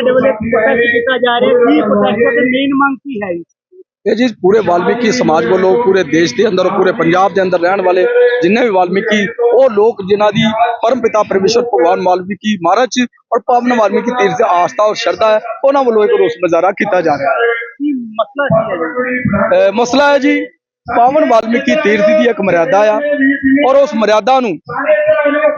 ਤੁਹਾਡੇ ਵੱਲੋਂ ਪ੍ਰੋਟੈਸਟ ਕੀਤਾ ਜਾ ਰਿਹਾ ਕੀ ਪ੍ਰੋਟੈਸਟ ਦੀ ਮੇਨ ਮੰਗ ਕੀ ਹੈ ਜੀ? ਇਹ ਜੀ ਪੂਰੇ ਵਾਲਮੀਕੀ ਸਮਾਜ ਵੱਲੋਂ ਪੂਰੇ ਦੇਸ਼ ਦੇ ਅੰਦਰ ਪੂਰੇ ਪੰਜਾਬ ਦੇ ਅੰਦਰ ਰਹਿਣ ਵਾਲੇ ਜਿੰਨੇ ਵੀ ਵਾਲਮੀਕੀ ਉਹ ਲੋਕ ਜਿਨ੍ਹਾਂ ਦੀ ਪਰਮ ਪਿਤਾ ਪਰਮੇਸ਼ਰ ਭਗਵਾਨ ਵਾਲਮੀਕੀ ਮਹਾਰਾਜ ਔਰ ਪਾਵਨ ਵਾਲਮੀਕੀ ਤੀਰਥ ਦੀ ਆਸਥਾ ਔਰ ਸ਼ਰਧਾ ਹੈ ਉਹਨਾਂ ਵੱਲੋਂ ਇੱਕ ਰੋਸ ਮੁਜ਼ਾਹਰਾ ਕੀਤਾ ਜਾ ਰਿਹਾ ਹੈ। ਮਸਲਾ ਕੀ ਹੈ ਮਸਲਾ ਹੈ ਜੀ ਪਾਵਨ ਵਾਲਮੀਕੀ ਤੀਰਥ ਦੀ ਇੱਕ ਮਰਿਆਦਾ ਆ ਔਰ ਉਸ ਮਰਿਆਦਾ ਨੂੰ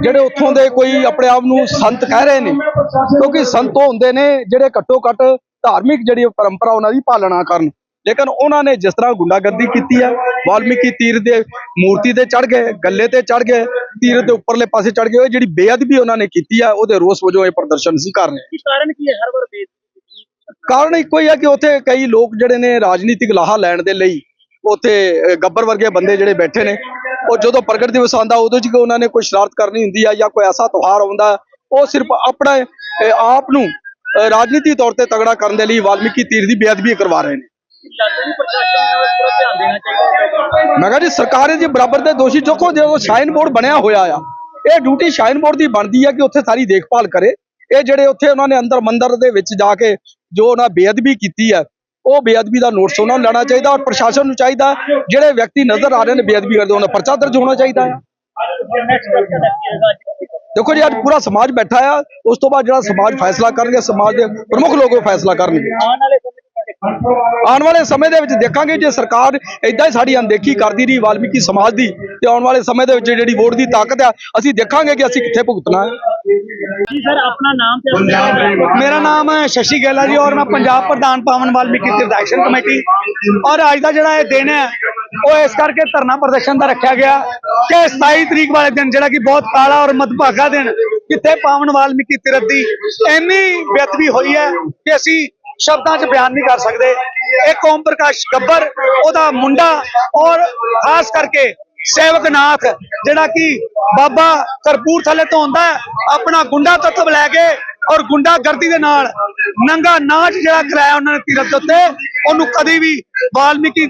ਜਿਹੜੇ ਉੱਥੋਂ ਦੇ ਕੋਈ ਆਪਣੇ ਆਪ ਨੂੰ ਸੰਤ ਕਹਿ ਰਹੇ ਨੇ ਕਿਉਂਕਿ ਸੰਤ ਉਹ ਹੁੰਦੇ ਨੇ ਜਿਹੜੇ ਘੱਟੋ ਘੱਟ ਧਾਰਮਿਕ ਜਿਹੜੀ ਪਰੰਪਰਾ ਉਹਨਾਂ ਦੀ ਪਾਲਣਾ ਕਰਨ। ਲੇਕਿਨ ਉਹਨਾਂ ਨੇ ਜਿਸ ਤਰ੍ਹਾਂ ਗੁੰਡਾਗਰਦੀ ਕੀਤੀ ਆ ਵਾਲਮੀਕੀ ਤੀਰਥ ਦੇ ਮੂਰਤੀ ਤੇ ਚੜ ਗਏ ਗੱਲੇ ਤੇ ਚੜ ਗਏ ਤੀਰਥ ਦੇ ਉੱਪਰਲੇ ਪਾਸੇ ਚੜ ਗਏ ਜਿਹੜੀ ਬੇਅਦਬੀ ਉਹਨਾਂ ਨੇ ਕੀਤੀ ਆ ਉਹਦੇ ਰੋਸ ਵਜੋਂ ਇਹ ਪ੍ਰਦਰਸ਼ਨ ਸੀ ਕਰ ਰਹੇ ਕਾਰਨ ਕੀ ਹੈ? ਹਰ ਵਾਰ ਕਾਰਨ ਇੱਕੋ ਹੀ ਆ ਕਿ ਉੱਥੇ ਕਈ ਲੋਕ ਜਿਹੜੇ ਨੇ ਰਾਜਨੀਤਿਕ ਲਾਹਾ ਲੈਣ ਦੇ ਲਈ ਉੱਥੇ ਗੱਬਰ ਵਰਗੇ ਬੰਦੇ ਜਿਹੜੇ ਬੈਠੇ ਨੇ ਉਹ ਜਦੋਂ ਪ੍ਰਗਟ ਦਿਵਸ ਆਉਂਦਾ, ਉਦੋਂ ਚ ਉਹਨਾਂ ਨੇ ਕੋਈ ਸ਼ਰਾਰਤ ਕਰਨੀ ਹੁੰਦੀ ਆ ਜਾਂ ਕੋਈ ਐਸਾ ਤਿਉਹਾਰ ਆਉਂਦਾ, ਉਹ ਸਿਰਫ ਆਪਣਾ ਆਪ ਨੂੰ ਰਾਜਨੀਤੀ ਤੌਰ ਤੇ ਤਗੜਾ ਕਰਨ ਦੇ ਲਈ ਵਾਲਮੀਕੀ ਤੀਰ ਦੀ ਬੇਅਦਬੀ ਕਰਵਾ ਰਹੇ ਨੇ। ਮੈਂ ਕਿਹਾ ਜੀ, ਸਰਕਾਰ ਜੀ ਬਰਾਬਰ ਦੇ ਦੋਸ਼ੀ ਚੁੱਕੋ, ਜੋ ਸ਼ਾਈਨ ਬੋਰਡ ਬਣਿਆ ਹੋਇਆ ਆ। ਇਹ ਡਿਊਟੀ ਸ਼ਾਈਨ ਬੋਰਡ ਦੀ ਬਣਦੀ ਹੈ ਕਿ ਉੱਥੇ ਸਾਰੀ ਦੇਖਭਾਲ ਕਰੇ। ਇਹ ਜਿਹੜੇ ਉੱਥੇ ਉਹਨਾਂ ਨੇ ਅੰਦਰ ਮੰਦਰ ਦੇ ਵਿੱਚ ਜਾ ਕੇ ਜੋ ਉਹਨਾਂ ਬੇਅਦਬੀ ਕੀਤੀ ਹੈ ਉਹ ਬੇਅਦਬੀ ਦਾ ਨੋਟਿਸ ਉਹਨਾਂ ਨੂੰ ਲੈਣਾ ਚਾਹੀਦਾ ਔਰ ਪ੍ਰਸ਼ਾਸਨ ਨੂੰ ਚਾਹੀਦਾ ਜਿਹੜੇ ਵਿਅਕਤੀ ਨਜ਼ਰ ਆ ਰਹੇ ਨੇ ਬੇਅਦਬੀ ਕਰਦੇ, ਉਹਨਾਂ ਪਰਚਾ ਦਰਜ ਹੋਣਾ ਚਾਹੀਦਾ ਹੈ। ਦੇਖੋ ਜੀ, ਅੱਜ ਪੂਰਾ ਸਮਾਜ ਬੈਠਾ ਆ, ਉਸ ਤੋਂ ਬਾਅਦ ਜਿਹੜਾ ਸਮਾਜ ਫੈਸਲਾ ਕਰਨਗੇ, ਸਮਾਜ ਦੇ ਪ੍ਰਮੁੱਖ ਲੋਕ ਉਹ ਫੈਸਲਾ ਕਰਨਗੇ। ਆਉਣ ਵਾਲੇ ਸਮੇਂ ਆਉਣ ਵਾਲੇ ਸਮੇਂ ਦੇ ਵਿੱਚ ਦੇਖਾਂਗੇ ਜੇ ਸਰਕਾਰ ਇਦਾਂ ਹੀ ਸਾਡੀ ਅਣਦੇਖੀ ਕਰਦੀ ਰਹੀ, ਵਾਲਮੀਕੀ ਸਮਾਜ ਦੀ, ਤੇ ਆਉਣ ਵਾਲੇ ਸਮੇਂ ਦੇ ਵਿੱਚ ਜਿਹੜੀ ਵੋਟ ਦੀ ਤਾਕਤ ਆ, ਅਸੀਂ ਦੇਖਾਂਗੇ ਕਿ ਅਸੀਂ ਕਿੱਥੇ ਭੁਗਤਣਾ ਹੈ। ਜੀ ਸਰ ਆਪਣਾ ਨਾਮ ਤੇ ਮੇਰਾ ਨਾਮ ਹੈ ਸ਼ਸ਼ੀ ਗੈਲਾ ਜੀ ਔਰ ਮੈਂ ਪੰਜਾਬ ਪ੍ਰਧਾਨ ਪਾਵਨ ਵਾਲਮੀਕੀ ਤੀਰਥ ਐਕਸ਼ਨ ਕਮੇਟੀ। ਔਰ ਅੱਜ ਦਾ ਜਿਹੜਾ ਇਹ ਦਿਨ ਹੈ ਉਹ ਇਸ ਕਰਕੇ ਧਰਨਾ ਪ੍ਰਦਰਸ਼ਨ ਦਾ ਰੱਖਿਆ ਗਿਆ ਕਿ 27 ਤਰੀਕ ਵਾਲੇ ਦਿਨ ਜਿਹੜਾ ਕਿ ਬਹੁਤ ਕਾਲਾ ਔਰ ਮਦਭਾਗਾ ਦਿਨ ਕਿੱਥੇ ਪਾਵਨ ਵਾਲਮੀਕੀ ਤੀਰਥ ਦੀ ਇੰਨੀ ਬੇਅਦਬੀ ਹੋਈ ਹੈ ਕਿ ਅਸੀਂ ਸ਼ਬਦਾਂ 'ਚ ਬਿਆਨ ਨਹੀਂ ਕਰ ਸਕਦੇ। ਇੱਕ ਓਮ ਪ੍ਰਕਾਸ਼ ਗੱਬਰ ਉਹਦਾ ਮੁੰਡਾ ਔਰ ਖਾਸ ਕਰਕੇ ਸੇਵਕ ਨਾਥ ਜਿਹੜਾ ਕਿ ਬਾਬਾ ਕਰਪੂਰਥਲੇ ਤੋਂ ਆਉਂਦਾ ਹੈ, ਆਪਣਾ ਗੁੰਡਾ ਤੱਤਵ ਲੈ ਕੇ ਔਰ ਗੁੰਡਾਗਰਦੀ ਦੇ ਨਾਲ ਨੰਗਾ ਨਾਚ ਜਿਹੜਾ ਕਰਾਇਆ ਉਹਨਾਂ ਨੇ ਤੀਰਥ ਦੇ ਉੱਤੇ ਉਹਨੂੰ ਕਦੀ ਵੀ ਵਾਲਮੀਕੀ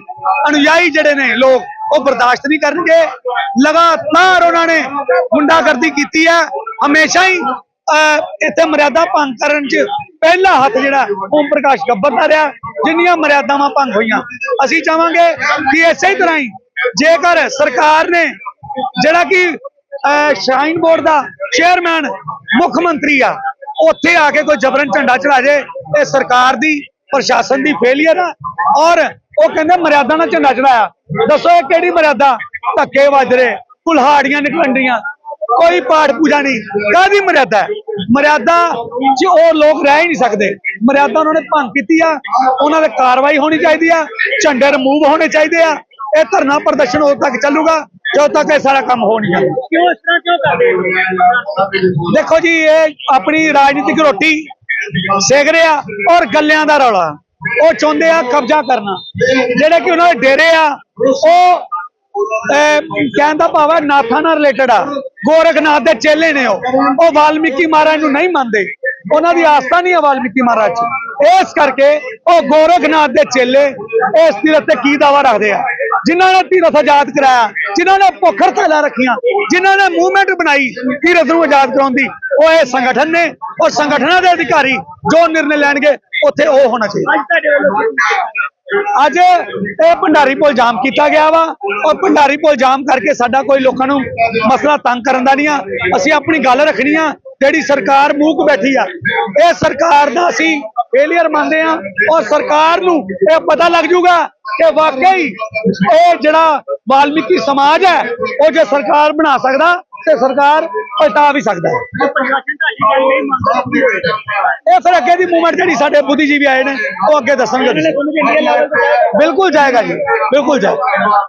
ਅਨੁਯਾਈ ਜਿਹੜੇ ਨੇ ਲੋਕ ਉਹ ਬਰਦਾਸ਼ਤ ਨਹੀਂ ਕਰਨਗੇ। ਲਗਾਤਾਰ ਉਹਨਾਂ ਨੇ ਗੁੰਡਾਗਰਦੀ ਕੀਤੀ ਹੈ। ਹਮੇਸ਼ਾ ਹੀ ਇੱਥੇ ਮਰਿਆਦਾ ਭੰਗ ਕਰਨ 'ਚ ਪਹਿਲਾ ਹੱਥ ਜਿਹੜਾ ਓਮ ਪ੍ਰਕਾਸ਼ ਗੱਬਰ ਦਾ ਰਿਹਾ ਜਿੰਨੀਆਂ ਮਰਿਆਦਾਵਾਂ ਭੰਗ ਹੋਈਆਂ। ਅਸੀਂ ਚਾਹਾਂਗੇ ਕਿ ਇਸੇ ਹੀ ਤਰ੍ਹਾਂ ਹੀ ਜੇਕਰ ਸਰਕਾਰ ਨੇ ਜਿਹੜਾ ਕਿ ਅਹ, ਸ਼ਾਈਨ ਬੋਰਡ ਦਾ ਚੇਅਰਮੈਨ ਮੁੱਖ ਮੰਤਰੀ ਆ। ਉੱਥੇ ਆ ਕੇ ਕੋਈ ਜਬਰਨ ਝੰਡਾ ਚੜਾ ਜੇ, ਇਹ ਸਰਕਾਰ ਦੀ, ਪ੍ਰਸ਼ਾਸਨ ਦੀ ਫੇਲਿਅਰ ਆ। ਔਰ ਉਹ ਕਹਿੰਦੇ ਮਰਿਆਦਾ ਨਾਲ ਝੰਡਾ ਚੜਾਇਆ। ਦੱਸੋ ਇਹ ਕਿਹੜੀ ਮਰਿਆਦਾ? ਧੱਕੇ ਵੱਜ ਕੁਲਹਾੜੀਆਂ ਨਿਕਲਣ ਡੀਆਂ ਕੋਈ ਪਾਠ ਪੂਜਾ ਨਹੀਂ ਕਾਦੀ ਮਰਿਆਦਾ ਮਰਿਆਦਾ 'ਚ ਉਹ ਲੋਕ ਰਹਿ ਹੀ ਨਹੀਂ ਸਕਦੇ। ਮਰਿਆਦਾ ਉਹਨਾਂ ਨੇ ਭੰਗ ਕੀਤੀ ਆ। ਉਹਨਾਂ ਦੇ ਕਾਰਵਾਈ ਹੋਣੀ ਚਾਹੀਦੀ ਆ। ਝੰਡੇ ਰਿਮੂਵ ਹੋਣੇ ਚਾਹੀਦੇ ਆ। ਇਹ ਧਰਨਾ ਪ੍ਰਦਰਸ਼ਨ ਉਦੋਂ ਤੱਕ ਚੱਲੂਗਾ। ਜਦੋਂ ਤੱਕ ਇਹ ਸਾਰਾ ਕੰਮ ਹੋ ਨਹੀਂ ਜਾਂਦਾ। ਕਿਉਂ ਇਸ ਤਰ੍ਹਾਂ ਕਿਉਂ ਕਰਦੇ ਹੋ? ਦੇਖੋ ਜੀ ਇਹ ਆਪਣੀ ਰਾਜਨੀਤਿਕ ਰੋਟੀ ਸੇਕ ਰਿਹਾ ਔਰ ਗੱਲਿਆਂ ਦਾ ਰੌਲਾ। ਉਹ ਚਾਹੁੰਦੇ ਆ ਕਬਜ਼ਾ ਕਰਨਾ। ਜਿਹੜੇ ਕਿ ਉਹਨਾਂ ਦੇ ਡੇਰੇ ਆ ਉਹ ਕਹਿਣ ਦਾ ਭਾਵ ਹੈ ਨਾਥਾਂ ਨਾਲ ਰਿਲੇਟਡ ਆ। ਗੋਰਖਨਾਥ ਦੇ ਚੇਲੇ ਨੇ ਉਹ। ਉਹ ਵਾਲਮੀਕੀ ਮਹਾਰਾਜ ਨੂੰ ਨਹੀਂ ਮੰਨਦੇ। ਉਹਨਾਂ ਦੀ ਆਸਥਾ ਨਹੀਂ ਹੈ ਵਾਲਮੀਕੀ ਮਹਾਰਾਜ 'ਚ। ਇਸ ਕਰਕੇ ਉਹ ਗੋਰਖਨਾਥ ਦੇ ਚੇਲੇ ਇਸ ਤੀਰਥ ਤੇ ਕੀ ਦਾਵਾ ਰੱਖਦੇ ਆ? ਜਿਨ੍ਹਾਂ ਨੇ ਧੀਰਥ ਆਜ਼ਾਦ ਕਰਾਇਆ, ਜਿਨ੍ਹਾਂ ਨੇ ਭੁੱਖ ਹੜਤਾਲਾਂ ਰੱਖੀਆਂ, ਜਿਨ੍ਹਾਂ ਨੇ ਮੂਵਮੈਂਟ ਬਣਾਈ ਧੀਰਥ ਨੂੰ ਆਜ਼ਾਦ ਕਰਾਉਣ ਦੀ, ਉਹ ਇਹ ਸੰਗਠਨ ਨੇ ਔਰ ਸੰਗਠਨਾਂ ਦੇ ਅਧਿਕਾਰੀ ਜੋ ਨਿਰਣੇ ਲੈਣਗੇ, ਉੱਥੇ ਉਹ ਹੋਣਾ ਚਾਹੀਦਾ। ਅੱਜ ਇਹ ਭੰਡਾਰੀ ਪੁਲ ਜਾਮ ਕੀਤਾ ਗਿਆ ਵਾ ਔਰ ਭੰਡਾਰੀ ਪੁਲ ਜਾਮ ਕਰਕੇ ਸਾਡਾ ਕੋਈ ਲੋਕਾਂ ਨੂੰ ਮਸਲਾ ਤੰਗ ਕਰਨ ਦਾ ਨਹੀਂ ਆ, ਅਸੀਂ ਆਪਣੀ ਗੱਲ ਰੱਖਣੀ ਆ ਜਿਹੜੀ ਸਰਕਾਰ ਮੂੰਹ ਬੈਠੀ ਆ, ਇਹ ਸਰਕਾਰ ਦਾ ਅਸੀਂ ਫੇਲਿਅਰ ਮੰਨਦੇ ਆ ਔਰ ਸਰਕਾਰ ਨੂੰ ਇਹ ਪਤਾ ਲੱਗ ਜੂਗਾ ਕਿ ਵਾਕਈ ਇਹ ਜਿਹੜਾ ਵਾਲਮੀਕੀ ਸਮਾਜ ਹੈ, ਉਹ ਜੇ ਸਰਕਾਰ ਬਣਾ ਸਕਦਾ ਤੇ ਸਰਕਾਰ ਪਲਟਾ ਵੀ ਸਕਦਾ ਹੈ। ਇਹ ਫਿਰ ਅੱਗੇ ਦੀ ਮੂਵਮੈਂਟ ਜਿਹੜੀ ਸਾਡੇ ਬੁੱਧੀਜੀਵੀ ਆਏ ਨੇ, ਉਹ ਅੱਗੇ ਦੱਸਣਗੇ ਬਿਲਕੁਲ ਜਾਏਗਾ ਜੀ, ਬਿਲਕੁਲ ਜਾਏਗਾ।